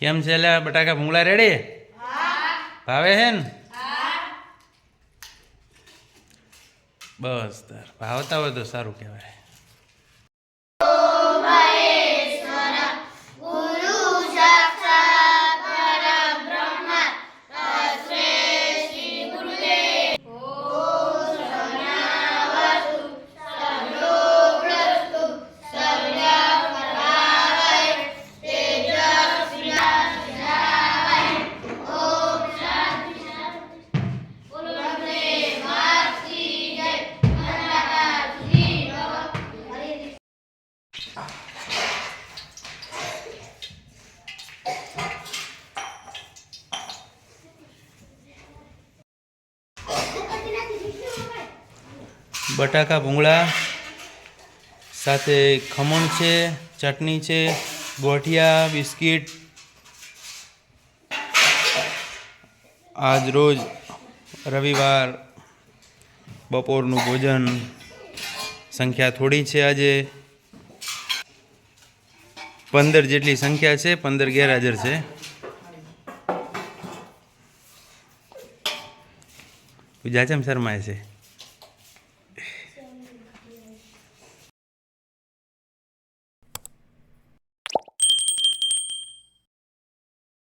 કેમ છે લે, બટાકા ભૂંગળા રેડી? ભાવે છે ને? બસ તાર, ભાવતા હોય તો સારું કહેવાય. બટાકા ભૂંગળા, સાથે ખમણ છે, ચટણી છે, ગોઠિયા, બિસ્કિટ. આજ રોજ રવિવાર, બપોરનું ભોજન સંખ્યા થોડી છે આજે. પંદર જેટલી સંખ્યા છે, પંદર ગેરહાજર છે. જાચમ શરમાય છે.